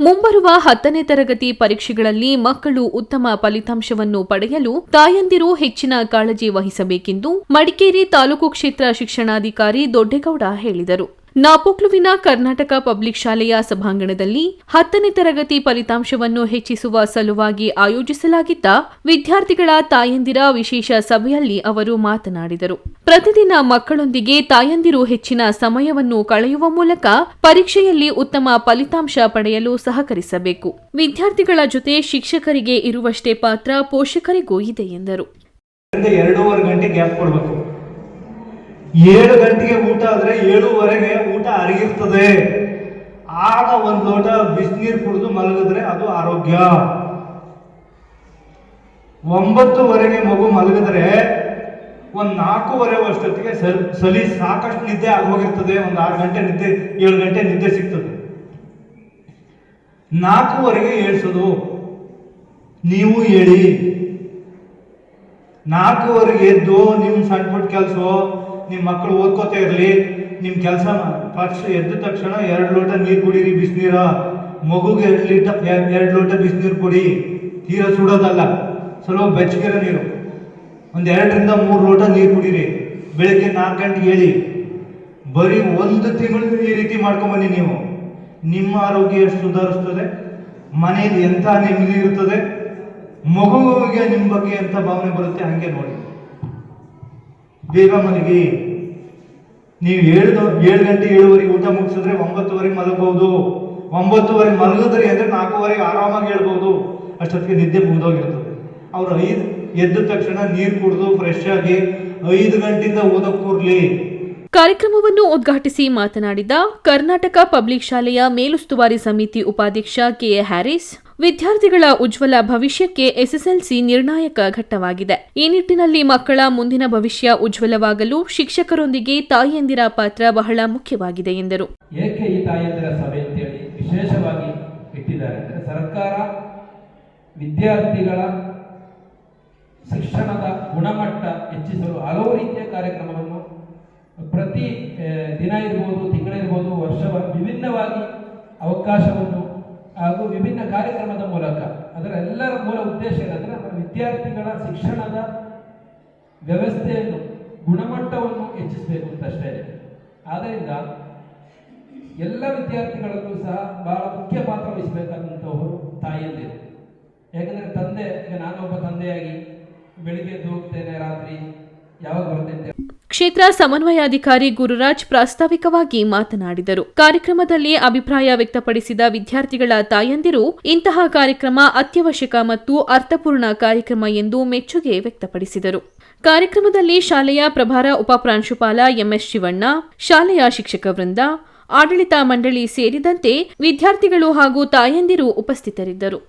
ಮುಂಬರುವ ಹತ್ತನೇ ತರಗತಿ ಪರೀಕ್ಷೆಗಳಲ್ಲಿ ಮಕ್ಕಳು ಉತ್ತಮ ಫಲಿತಾಂಶವನ್ನು ಪಡೆಯಲು ತಾಯಂದಿರು ಹೆಚ್ಚಿನ ಕಾಳಜಿ ವಹಿಸಬೇಕೆಂದು ಮಡಿಕೇರಿ ತಾಲೂಕು ಕ್ಷೇತ್ರ ಶಿಕ್ಷಣಾಧಿಕಾರಿ ದೊಡ್ಡೇಗೌಡ ಹೇಳಿದರು. ನಾಪೋಕ್ಲುವಿನ ಕರ್ನಾಟಕ ಪಬ್ಲಿಕ್ ಶಾಲೆಯ ಸಭಾಂಗಣದಲ್ಲಿ ಹತ್ತನೇ ತರಗತಿ ಫಲಿತಾಂಶವನ್ನು ಹೆಚ್ಚಿಸುವ ಸಲುವಾಗಿ ಆಯೋಜಿಸಲಾಗಿದ್ದ ವಿದ್ಯಾರ್ಥಿಗಳ ತಾಯಂದಿರ ವಿಶೇಷ ಸಭೆಯಲ್ಲಿ ಅವರು ಮಾತನಾಡಿದರು. ಪ್ರತಿದಿನ ಮಕ್ಕಳೊಂದಿಗೆ ತಾಯಂದಿರು ಹೆಚ್ಚಿನ ಸಮಯವನ್ನು ಕಳೆಯುವ ಮೂಲಕ ಪರೀಕ್ಷೆಯಲ್ಲಿ ಉತ್ತಮ ಫಲಿತಾಂಶ ಪಡೆಯಲು ಸಹಕರಿಸಬೇಕು. ವಿದ್ಯಾರ್ಥಿಗಳ ಜೊತೆ ಶಿಕ್ಷಕರಿಗೆ ಇರುವಷ್ಟೇ ಪಾತ್ರ ಪೋಷಕರಿಗೂ ಇದೆ ಎಂದರು ಇಂದ ಎರಡೂವರೆ ಗಂಟೆ ಗ್ಯಾಪ್ ಕೊಡಬೇಕು ಏಳು ಗಂಟೆಗೆ ಊಟ ಆದ್ರೆ ಏಳುವರೆಗೆ ಊಟ ಅರಗಿರ್ತದೆ. ಆಗ ಒಂದು ಲೋಟ ಬಿಸಿನೀರು ಕುಡಿದು ಮಲಗಿದ್ರೆ ಅದು ಆರೋಗ್ಯ. ಒಂಬತ್ತುವರೆಗೆ ಮಗು ಮಲಗಿದ್ರೆ ಒಂದು ನಾಲ್ಕೂವರೆ ಅಷ್ಟೊತ್ತಿಗೆ ಸಲಿ ಸಾಕಷ್ಟು ನಿದ್ದೆ ಆಗೋಗಿರ್ತದೆ. ಒಂದು ಆರು ಗಂಟೆ ನಿದ್ದೆ, ಏಳು ಗಂಟೆ ನಿದ್ದೆ ಸಿಗ್ತದೆ. ನಾಲ್ಕೂವರೆಗೆ ಏಳ್ಸೋದು. ನೀವು ಹೇಳಿ ನಾಲ್ಕೂವರೆಗೆ ಎದ್ದು ನಿಮ್ಮ ಸಣ್ಣ ಪುಟ್ಟ ಕೆಲಸ ನಿಮ್ಮ ಮಕ್ಕಳು ಓದ್ಕೋತಾ ಇರಲಿ ನಿಮ್ಮ ಕೆಲಸ ಫಸ್ಟ್ ಎದ್ದ ತಕ್ಷಣ ಎರಡು ಲೋಟ ನೀರು ಕುಡೀರಿ ಬಿಸಿನೀರ. ಮಗುಗೆ ಎರಡು ಲೀಟರ್ ಎರಡು ಲೋಟ ಬಿಸಿನೀರು ಕುಡಿ. ತೀರಾ ಸುಡೋದಲ್ಲ, ಸ್ವಲ್ಪ ಬೆಚ್ಚಗಿರೋ ನೀರು. ಒಂದು ಎರಡರಿಂದ ಮೂರು ಲೋಟ ನೀರು ಕುಡೀರಿ. ಬೆಳಗ್ಗೆ ನಾಲ್ಕು ಗಂಟೆಗೆ ಹೇಳಿ ಬರೀ ಒಂದು ತಿಂಗಳು ಈ ರೀತಿ ಮಾಡ್ಕೊಂಬನ್ನಿ ನೀವು. ನಿಮ್ಮ ಆರೋಗ್ಯ ಎಷ್ಟು ಸುಧಾರಿಸ್ತದೆ ಮನೆಯಲ್ಲಿ ಎಂಥ ನೆಮ್ಮದಿ ಇರ್ತದೆ, ಮಗುವಿಗೆ ನಿಮ್ಮ ಬಗ್ಗೆ ಎಂಥ ಭಾವನೆ ಬರುತ್ತೆ ಹಂಗೆ ನೋಡಿ. ಬೇಗ ಮಲಗಿ. ನೀವು ಏಳು ಏಳು ಗಂಟೆ ಏಳುವರೆಗೆ ಊಟ ಮುಗಿಸಿದ್ರೆ ಒಂಬತ್ತುವರೆಗೆ ಮಲಗಬಹುದು ಒಂಬತ್ತುವರೆಗೆ ಮಲಗಿದ್ರೆ ಅಂದ್ರೆ ನಾಲ್ಕೂವರೆಗೆ ಆರಾಮಾಗಿ ಹೇಳ್ಬೋದು. ಅಷ್ಟೊತ್ತಿಗೆ ನಿದ್ದೆ ಮುಗಿದೋಗಿರ್ತದೆ. ಅವ್ರು ಐದು ಎದ್ದ ತಕ್ಷಣ ನೀರು ಕುಡಿದು ಫ್ರೆಶ್ ಆಗಿ ಐದು ಗಂಟೆಯಿಂದ ಕೂರ್ಲಿ. ಕಾರ್ಯಕ್ರಮವನ್ನು ಉದ್ಘಾಟಿಸಿ ಮಾತನಾಡಿದ ಕರ್ನಾಟಕ ಪಬ್ಲಿಕ್ ಶಾಲೆಯ ಮೇಲುಸ್ತುವಾರಿ ಸಮಿತಿ ಉಪಾಧ್ಯಕ್ಷ ಕೆಎ ಹ್ಯಾರಿಸ್, ವಿದ್ಯಾರ್ಥಿಗಳ ಉಜ್ವಲ ಭವಿಷ್ಯಕ್ಕೆ ಎಸ್ಎಸ್ಎಲ್ಸಿ ನಿರ್ಣಾಯಕ ಘಟ್ಟವಾಗಿದೆ. ಈ ನಿಟ್ಟಿನಲ್ಲಿ ಮಕ್ಕಳ ಮುಂದಿನ ಭವಿಷ್ಯ ಉಜ್ವಲವಾಗಲು ಶಿಕ್ಷಕರೊಂದಿಗೆ ತಾಯಿಯಂದಿರ ಪಾತ್ರ ಬಹಳ ಮುಖ್ಯವಾಗಿದೆ ಎಂದರು. ಏಕೆ ಈ ತಾಯಿಯಂದಿರ ವಿಶೇಷವಾಗಿ ಇಟ್ಟಿದ್ದಾರೆ ಸರ್ಕಾರ ವಿದ್ಯಾರ್ಥಿಗಳ ಶಿಕ್ಷಣದ ಗುಣಮಟ್ಟ ಹೆಚ್ಚಿಸಲು ಹಲವು ರೀತಿಯ ಕಾರ್ಯಕ್ರಮವನ್ನು ಪ್ರತಿ ದಿನ ಇರ್ಬೋದು ತಿಂಗಳಿರ್ಬೋದು ವರ್ಷ ವಿಭಿನ್ನವಾಗಿ ಅವಕಾಶವನ್ನು ಹಾಗೂ ವಿಭಿನ್ನ ಕಾರ್ಯಕ್ರಮದ ಮೂಲಕ. ಅದರ ಎಲ್ಲರ ಮೂಲ ಉದ್ದೇಶ ಏನಂದ್ರೆ ನಮ್ಮ ವಿದ್ಯಾರ್ಥಿಗಳ ಶಿಕ್ಷಣದ ವ್ಯವಸ್ಥೆಯನ್ನು, ಗುಣಮಟ್ಟವನ್ನು ಹೆಚ್ಚಿಸಬೇಕು ಅಂತ ಅಷ್ಟೇ. ಆದ್ದರಿಂದ ಎಲ್ಲ ವಿದ್ಯಾರ್ಥಿಗಳಲ್ಲೂ ಸಹ ಬಹಳ ಮುಖ್ಯ ಪಾತ್ರ ವಹಿಸಬೇಕಾದಂಥವರು ತಾಯಿಯಂದಿರು. ಯಾಕಂದರೆ ತಂದೆ, ಈಗ ನಾನೊಬ್ಬ ತಂದೆಯಾಗಿ ಬೆಳಿಗ್ಗೆ ಹೋಗ್ತೇನೆ ರಾತ್ರಿ, ಯಾವಾಗ ಬರ್ತೇನೆ ಕ್ಷೇತ್ರ ಸಮನ್ವಯಾಧಿಕಾರಿ ಗುರುರಾಜ್ ಪ್ರಾಸ್ತಾವಿಕವಾಗಿ ಮಾತನಾಡಿದರು. ಕಾರ್ಯಕ್ರಮದಲ್ಲಿ ಅಭಿಪ್ರಾಯ ವ್ಯಕ್ತಪಡಿಸಿದ ವಿದ್ಯಾರ್ಥಿಗಳ ತಾಯಂದಿರು, ಇಂತಹ ಕಾರ್ಯಕ್ರಮ ಅತ್ಯವಶ್ಯಕ ಮತ್ತು ಅರ್ಥಪೂರ್ಣ ಕಾರ್ಯಕ್ರಮ ಎಂದು ಮೆಚ್ಚುಗೆ ವ್ಯಕ್ತಪಡಿಸಿದರು. ಕಾರ್ಯಕ್ರಮದಲ್ಲಿ ಶಾಲೆಯ ಪ್ರಭಾರ ಉಪಪ್ರಾಂಶುಪಾಲ ಎಂಎಸ್ ಶಿವಣ್ಣ, ಶಾಲೆಯ ಶಿಕ್ಷಕ ವೃಂದ, ಆಡಳಿತ ಮಂಡಳಿ ಸೇರಿದಂತೆ ವಿದ್ಯಾರ್ಥಿಗಳು ಹಾಗೂ ತಾಯಂದಿರು ಉಪಸ್ಥಿತರಿದ್ದರು.